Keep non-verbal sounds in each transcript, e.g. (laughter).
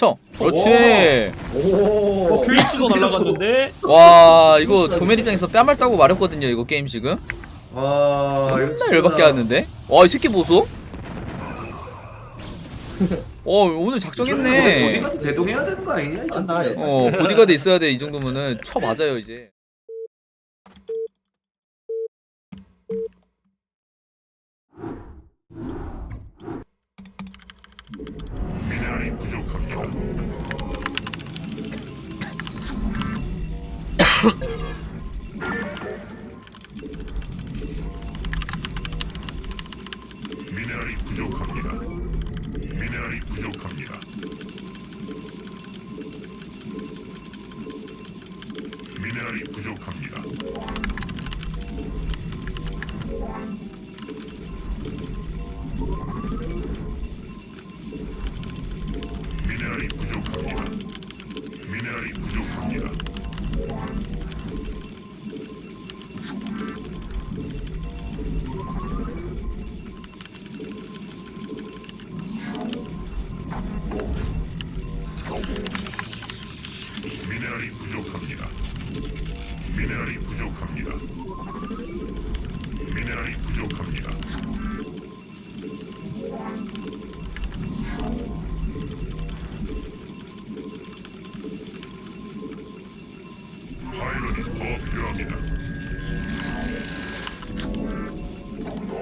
쳐. 그렇지. 오. 어, 큐리치도 날라갔는데 와 이거 도멜 입장에서 뺨을 따고 말했거든요 이거 게임 지금. 와. 이거 맨날 진짜- 열받게 하는데. 와 이 새끼 보소. (laughs) 어 오늘 작정했네. 어디가 대동해야 되는 거 아니냐? 이 정도면. 어 보디가드 있어야 돼 이 정도면은 쳐 맞아요 이제. 미네랄이 부족합니다.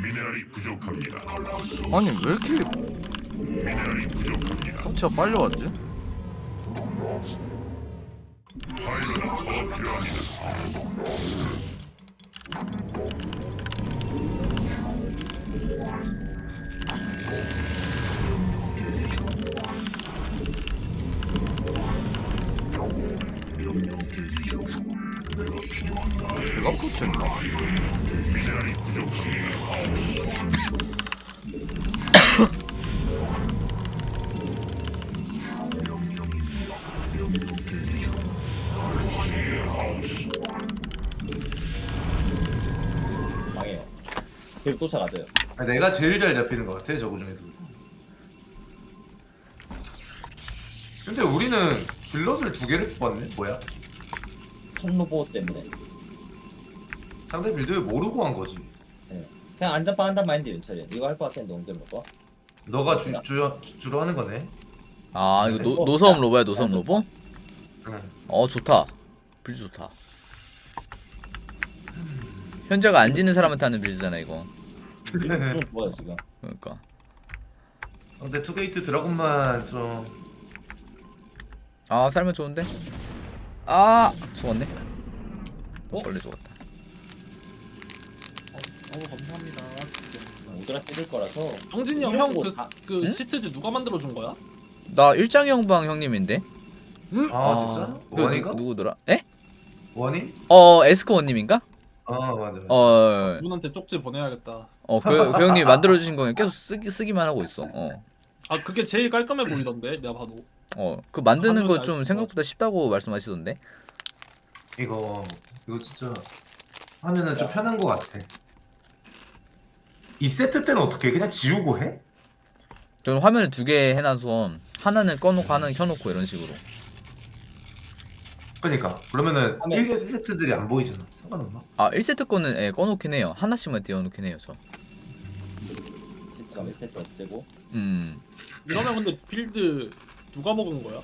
미네랄이 부족합니다 아니 왜 이렇게 미네랄이 부족합니다 성취가 빨리 왔지? 파일럿이 더 필요합니다 내가 붙였나? 미네랄이 부족합니다 망해요. 계속 쫓아가져요. 아, 내가 제일 잘 잡히는 것 같아 저거 중에서. 근데 우리는 질럿을 두 개를 뽑았네. 뭐야? 선로보 때문에. 상대 빌드 모르고 한 거지. 예. 그냥 안전빵 한단 마인드 윤철이. 이거 할 것 같았는데 옮겨 먹어. 너가 주, 주, 주로 하는 거네. 아 이거 노, 노섬 로보야 노섬? 응. 어 좋다. 빌드 좋다. 현재가 안 지는 사람한테 하는 빌드잖아 이거 좀 좋아요 지금. 그러니까 근데 투게이트 드라곤만 좀 아 살면 좋은데 아 죽었네 어? 원래 죽었다 어우 감사합니다. 오드라 찍을 거라서. 정진이 이런 형형 거그 다- 그 응? 시트즈 누가 만들어 준 거야? 나 일장 형방 형님인데 응? 아, 진짜? 그 원인가? 누, 누구더라? 에? 원인? 어 에스코 원님인가? 아 맞아. 어, 그분한테 쪽지 보내야겠다. 어, 그, 그 형님이 만들어 주신 거 그냥 계속 쓰기, 쓰기만 하고 있어. 어, 아 그게 제일 깔끔해 보이던데 내가 봐도. 어, 그 만드는 거좀알 생각보다 쉽다고 말씀하시던데. 이거 이거 진짜 하면은 좀 편한 거 같아. 이 세트 때는 어떻게 해? 그냥 지우고 해? 저는 화면을 두 개 해놔서 하나는 꺼놓고 하나는 켜놓고 이런 식으로. 그러니까 그러면은 화면. 1, 1세트들이 안 보이잖아. 상관없나? 아, 1세트 거는 예, 꺼놓긴 해요. 하나씩만 띄워놓긴 해요, 저. 집중하면 세트 없애고. 음, 이러면 근데 빌드 누가 먹은 거야?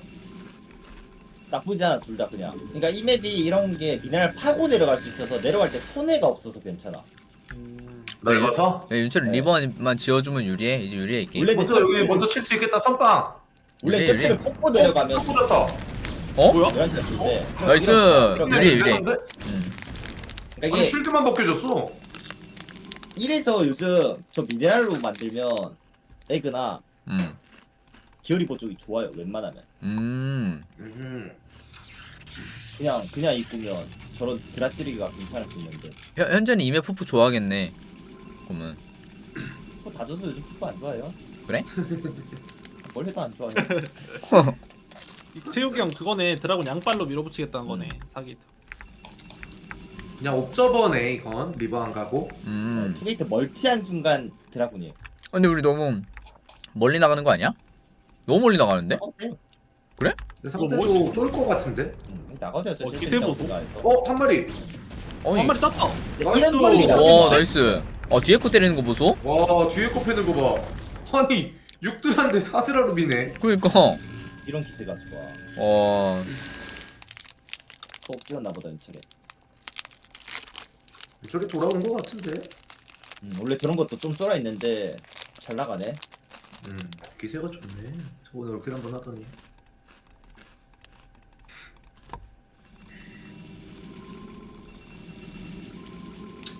나쁘지 않아 둘 다 그냥. 그러니까 이 맵이 이런 게 미네랄 파고 내려갈 수 있어서 내려갈 때 손해가 없어서 괜찮아. 음, 넓어서? 네, 윤철이 네. 리버만 지어주면 유리해. 이제 유리해, 이 게임. 원래 먼저 여기 먼저 칠 수 있겠다 선빵. 원래 유리, 세트를 유리. 뽑고 내려가면 뿌렸다. 어? 뭐야? 11시간 줄 때. 나이스! 이런- 유리해, 유리해. 근데? 음. 그러니까 아니 이게 쉴드만 벗겨졌어. 이래서 요즘 저 미네랄로 만들면 에그나 음, 기어리버 쪽이 좋아요 웬만하면. 음. 음. 그냥 그냥 입으면 저런 드라찌리기가 괜찮을 수 있는데. 현, 현재는 이메 푸프 좋아하겠네. 그러면. 그거 다 져서 요즘 피부 안 좋아요. 그래? (laughs) 뭘 해도 안 좋아요. (laughs) 태욱이 형 그거네 드라곤 양발로 밀어붙이겠다는 거네 사기. 그냥 옵저버네 이건 리버 안 가고. 음. 투게이트 멀티한 순간 드라군이에요. 근데 우리 너무 멀리 나가는 거 아니야? 너무 멀리 나가는데? 어, 네. 근데 상대도 쫄것 같은데? 음, 나가도 어차피 어, 기세 보소? 어한 마리. 어이. 한 마리 땄다. 나이스. 이런 멀리가 와 나이스 어 뒤에 거 때리는 거 보소? 와 뒤에 거 패는 거 봐. 아니 6드란데 4드라로 미네. 그니까 이런 기세가 좋아. 어 또 뛰었나 보다 인철에. 저기 돌아온 거 같은데? 음, 원래 저런 것도 좀 쫄아 있는데 잘 나가네. 음 기세가 좋네. 저번에 이렇게 한번 하더니.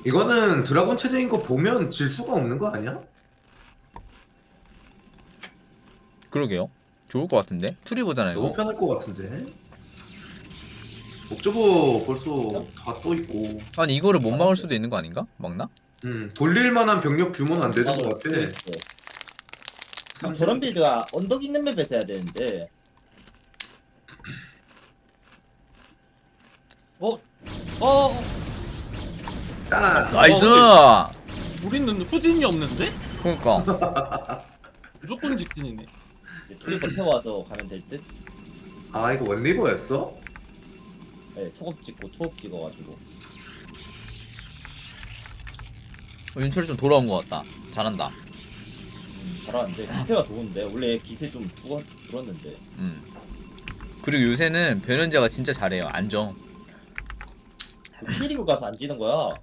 이거는 드라곤 체제인 거 보면 질 수가 없는 거 아니야? 그러게요 좋을 것 같은데 투리 보잖아 너무 이거 편할 거 같은데. 옥저버 벌써 다 떠 있고. 아니 이거를 못 막을 수도 있는 거 아닌가? 막나? 음 돌릴 만한 병력 규모는 안 되는 것 같아. 그랬어. 아, 저런 빌드가 언덕 있는 맵에서 해야 되는데 어? 어? 어? 딱. 나이스 우리는 후진이 없는데? 그러니까 (laughs) 무조건 직진이네. 이제 투리버 태워서 가면 될 듯. 아 이거 원리버였어? 네, 소급 찍고 투업 찍어가지고. 어, 윤철이 좀 돌아온 것 같다 잘한다 음, 잘하는데 기세가 좋은데 원래 기세 좀 죽어, 줄었는데. 음 그리고 요새는 변현재가 진짜 잘해요 안정 K리그 가서 안 지는 거야.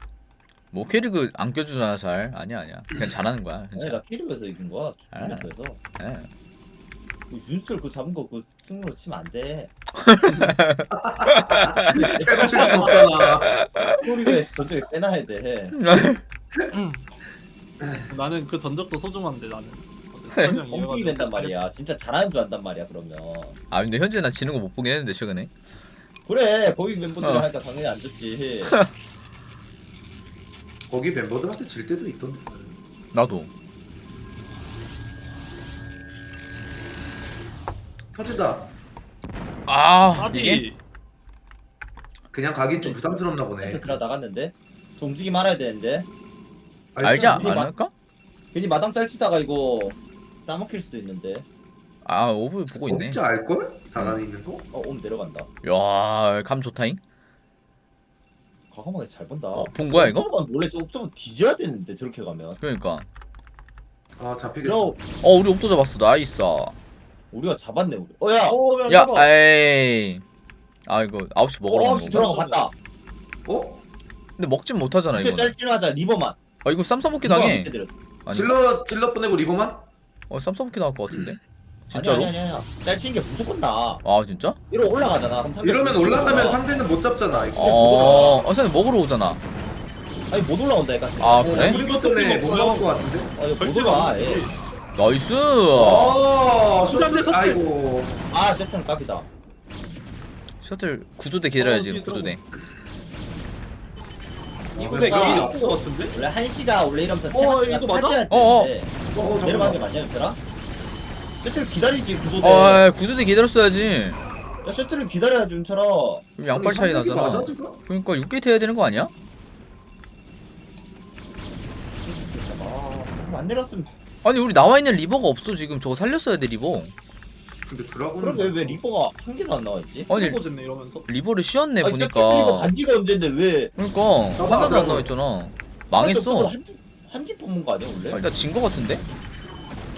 뭐 캐리그 안 껴주잖아 잘 아니야 아니야 그냥 잘하는 거야 아니 나 K리그에서 이긴 거야. 아. 중국에서. 예. 그 윤슬 그 잡은 거 그 승으로 치면 안 돼. 빼고 칠수 없잖아. K리그에 저쪽에 빼놔야 돼. 나는 그 전적도 소중한데 나는. 엉뚱이 된단 돼서 말이야. 진짜 잘하는 줄 안단 말이야 그러면. 아 근데 현재 나 지는 거 못 보긴 했는데 최근에 그래 거기 멤버들 어. 하니까 당연히 안 좋지. (laughs) 거기 멤버들한테 질 때도 있던데. 나도 터진다. 아 이게? 아비 그냥 가긴 좀 부담스럽나 보네. 들어 나갔는데. 저 움직이 말아야 되는데. 알자 미리 안 마- 할까? 괜히 마당 짤치다가 이거 따먹힐 수도 있는데. 아 오브 보고 있네 진짜 알걸? 다간에 있는 거? 어, 옴 내려간다. 야감 좋다잉 과감하게 잘 본다. 어, 본 거야, 이거? 옥저버는 원래 좀, 좀 뒤져야 되는데 저렇게 가면. 그러니까 아 잡히겠다. 그럼 어 우리 옵도 잡았어 나이스 우리가 잡았네 우리. 어야. 어, 야, 야. 에이 아 이거 9시 먹으러 어, 가는? 들어간 거 봤다. 어? 근데 먹진 못하잖아 이거 짤짤하자 리버만. 아 이거 쌈 싸먹기 당해 아니 질러 질러 보내고 리버만? 어 쌈 싸먹기 나올 것 같은데 진짜로? 아니 아니. 짤 치는 게 무조건 나. 아 진짜? 이러 올라가잖아. 그럼 상대 이러면 올라가면 올라가. 상대는 못 잡잖아. 이거. 어, 어 상대 먹으러 오잖아 아니 못 올라온다니까. 아, 그래? 우리 것 때문에 못 먹을 것 같은데. 아, 이거 못 절대로 올라와. 안 돼. 예. 나이스 어, 셔틀, 셔틀 셔틀. 아이고. 아 셔틀 깝이다. 셔틀 구조대 기다려야지 어, 지금 구조대 이거 그러니까- 내가 이것 같은데? 원래 한시가 원래 이러면서 어, 이거 맞아? 타지할 어, 어. 어, 어, 내려가는 게 잠깐만. 맞냐 얘들아? 셔틀 기다리지 구조대. 어 구조대 기다렸어야지 야 셔틀을 기다려야지 윤철아. 그럼 양발 차이 나잖아 맞아, 지금? 그러니까 6게이트 해야 되는 거 아니야? 아, 안 내렸으면 아니 우리 나와 있는 리버가 없어 지금 저거 살렸어야 돼 리버 근데 드라곤. 그러게 왜 리버가 한 개도 안 나와있지? 아니 이러면서 리버를 씌웠네 아니, 보니까 셔틀 리버 간지가 언젠데 왜? 그러니까 하나도 안 그러면. 나와 있잖아 망했어 한개 뽑은 거 아니야 원래? 아니 나진 거 같은데?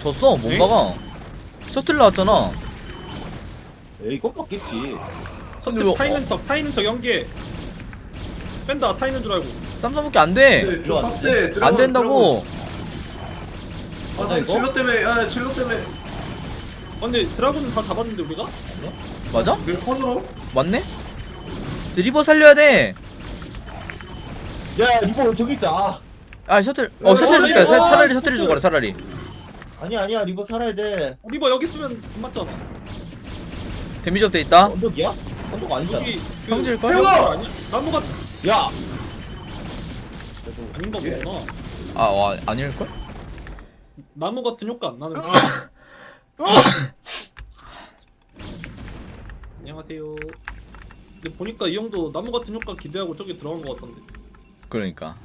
졌어 뭔가가 셔틀 나왔잖아 에이 이것 맞겠지. 근데 셔틀 왜- 타이는 척 타이는 척 연계 뺀다 타이는 줄 알고 쌈싸먹기 안돼 네, 좀 빡세. 드라곤, 안 된다고 드라곤. 아, 맞아, 나 이거? 질러 때문에, 아, 질러 때문에. 아 근데 드라군은 다 잡았는데 우리가? 맞아? 내 폰으로? 맞네? 리버 살려야 돼아 야 리버 저기 있어. 아. 셔틀 어 셔틀 어, 줄게 어, 차- 차라리 어, 셔틀이 셔틀. 죽어라 차라리 아니야 아니야 리버 살아야 돼. 리버 여기 있으면 안 맞잖아 데미지 업돼 있다 언덕이야? 언덕 아니잖아. 여기 그 평질걸? 태워 아니야? 나무가 야. 아닌 거 보구나 아 와, 아닐걸? 나무 같은 효과 안 나는 (laughs) 안녕하세요 근데 보니까 이 형도 나무 같은 효과 기대하고 저기 들어간 거 같던데 그러니까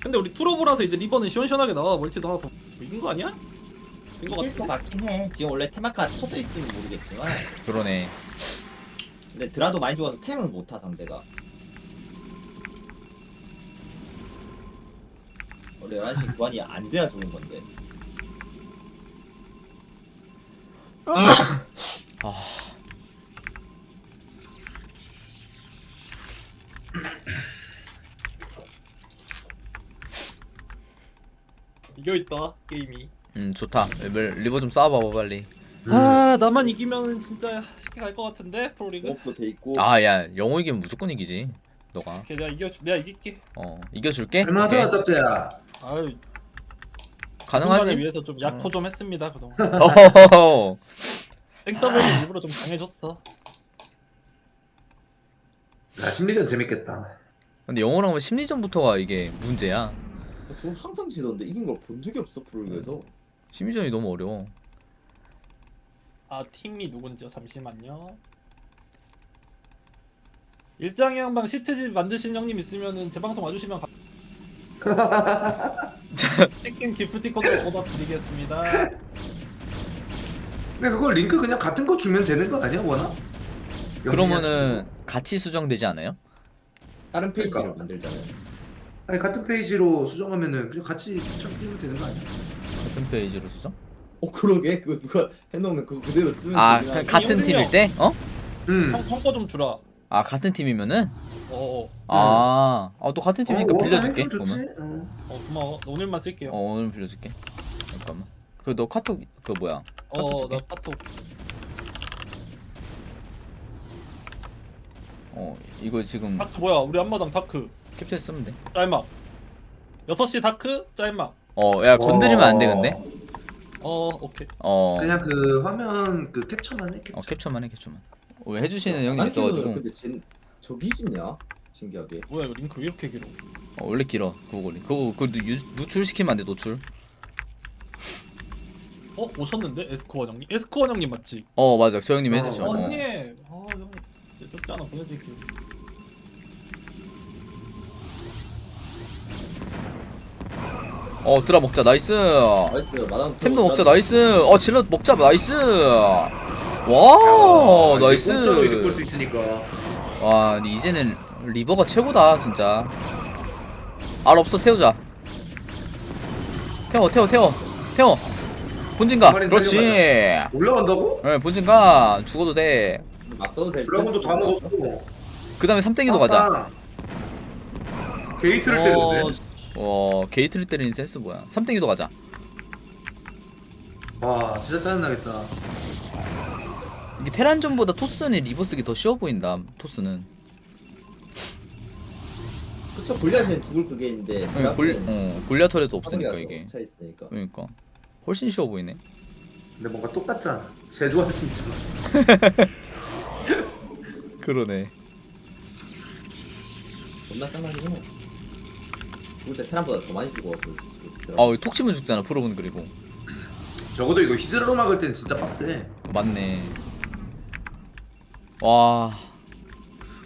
근데 우리 투로보라서 이제 리버는 시원시원하게 나와 멀티도 더 이긴 거 아니야? 이긴 거 이길 것 같은데? 같긴 해. 지금 원래 테마카 터져 있으면 모르겠지만, 그러네 근데 드라도 많이 죽어서 템을 못 타 상대가. 원래 11시 교환이 안 돼야 좋은 건데. (laughs) 이겨있다 게임이 음 좋다 레벨 리버 좀 쌓아봐봐 빨리 아 나만 이기면 진짜 쉽게 갈 것 같은데 프로리그? 공업도 돼 있고. 아 야 영호 이기면 무조건 이기지 너가 오케이 내가 이겨 내가 이길게 어 이겨줄게 얼마나 오케이. 짭짜야. 아유 가능하지? 가능하지 위해서 좀 약호 좀 했습니다 그동안 (laughs) 어허허허. 땡더블은 일부러 좀 강해졌어 야, 심리전 재밌겠다. 근데 영호랑 하면 심리전부터가 이게 문제야 저 항상 지던데 이긴 걸 본 적이 없어 프로리그에서. 심리전이 너무 어려워 아 팀이 누군지요 잠시만요 일장의 양방 시트집 만드신 형님 있으면은 제 방송 와주시면 가... (laughs) 치킨 기프티콘으로 보답 드리겠습니다 근데 그걸 링크 그냥 같은 거 주면 되는 거 아니야, 원아? 그러면은 같이 수정되지 않아요? 다른 페이지를 그러니까. 만들잖아요. 아니 같은 페이지로 수정하면은 그냥 같이 참기면 되는 거 아니야? 같은 페이지로 수정? 어 그러게 그거 누가 해놓으면 그거 그대로 쓰면 아 되긴 그- 하네. 같은 팀일 형. 때? 어? 응. 형거 좀 주라 아 같은 팀이면은? 어어 아, 아, 또 같은 팀이니까 어, 빌려줄게 해주면 그러면 좋지. 어. 어, 고마워 오늘만 쓸게요 어 오늘 빌려줄게 잠깐만 그 너 카톡 그 뭐야 카톡 어, 줄게 나 카톡. 어 이거 지금 다크 뭐야? 우리 앞마당 다크. 캡처 쓰면 돼 짤막. 6시 다크 짤막. 어, 야 건드리면 안 돼 근데. 어, 오케이. 어, 그냥 그 화면 그 캡처만 해. 캡처. 어 캡처만 해 캡처만. 어, 왜 해주시는 형님 안 있어가지고. 근데 쟤 저기 있냐? 신기하게. 뭐야, 이거 링크 왜 이렇게 길어? 어, 원래 길어 구글이. 그거 그 노출 시키면 안 돼 노출. 어, 오셨는데? 에스코원 형님? 에스코원 형님 맞지? 어 맞아 저 형님 어, 해주셔. 어, 어. 형님. 어, 형님. 네, 쪽지 하나 보내드릴게요. 어 드라 먹자 나이스. 나이스 마담. 템도 먹자 나이스. 어 질러 먹자 나이스. 와 야, 나이스. 공짜로 볼수 있으니까. 와 근데 이제는 리버가 최고다 진짜. 알 없어 태우자. 태워 태워 태워 태워. 본진가. 그렇지. 올라간다고? 네 본진가 죽어도 돼. 막 써도 될 듯. 드라곤도 다 먹었고. 그 다음에 삼땡이도 가자. 게이트를 어, 때렸네. 어 게이트를 때리는 센스 뭐야 3땡이도 가자 와 진짜 짜증나겠다. 이게 테란전보다 토스전이 리버 쓰기 더 쉬워 보인다 토스는 그쵸 골리앗은 죽을 그게 있는데 어, 골, 어, 골리아털에도 없으니까 이게 차 있으니까. 그러니까 훨씬 쉬워 보이네 근데 뭔가 똑같잖아. 제조할 수 있잖아. 그러네 존나 짱나긴 해. 죽을 때 테란보다 더 많이 죽어. 그- 그- 아톡 치면 죽잖아 프로분 그리고 적어도 이거 히드로 막을 땐 진짜 빡세. 맞네 와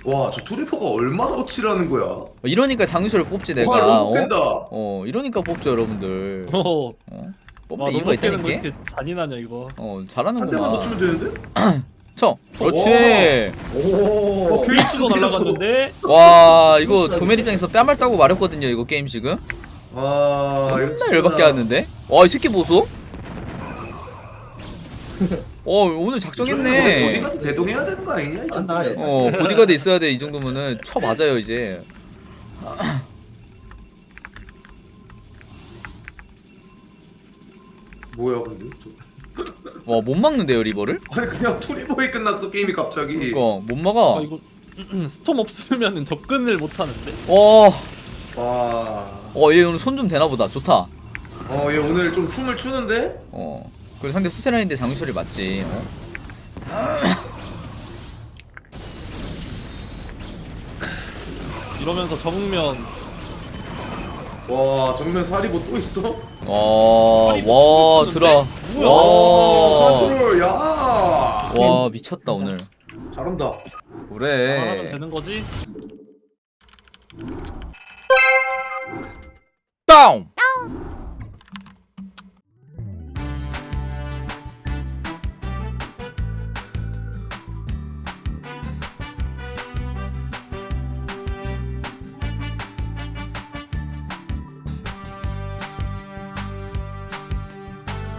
와 저 투리퍼가 얼마나 어치라는 거야. 이러니까 장유철을 뽑지 내가 와 너무 어? 깬다. 어 이러니까 뽑죠 여러분들 어, 어? 와 뽑는 이유가 너무 깨는 거 있다니까 이렇게 잔인하냐 이거. 어 한 대만 잘하는구나 놓치면 되는데? (clears throat) 쳐 그렇지. 오. 어, 스위치도 날라갔는데? 와 이거 도멜 입장에서 뺨을 따고 말했거든요 이거 게임 지금. 와 이거 맨날 열받게 하는데? 와 이 새끼 보소. (laughs) 어 오늘 작정했네. 어디가 대동해야 되는 거 아니냐? 이 정도면. 어 보디가드 있어야 돼 이 정도면은. 쳐 맞아요 이제. 뭐야 근데? 또- (laughs) 와 못 막는데요 리버를? 아니 그냥 투리버에 끝났어 게임이 갑자기. 그니까 못 막아 아 이거 스톰 없으면 접근을 못 하는데. 어, 와. 어, 얘 오늘 손 좀 되나 보다. 좋다. 어, 얘 오늘 좀 춤을 추는데? 어. 그리고 상대 수테란인데 장유철이 맞지. 어? 이러면서 정면 와, 정면 사리보 또 있어? 와, 아니, 와, 못 들어. 치는데? 와, 와, 컨트롤, 야! 와, 미쳤다 오늘. 잘한다. 하면 그래. 되는 거지. 다운.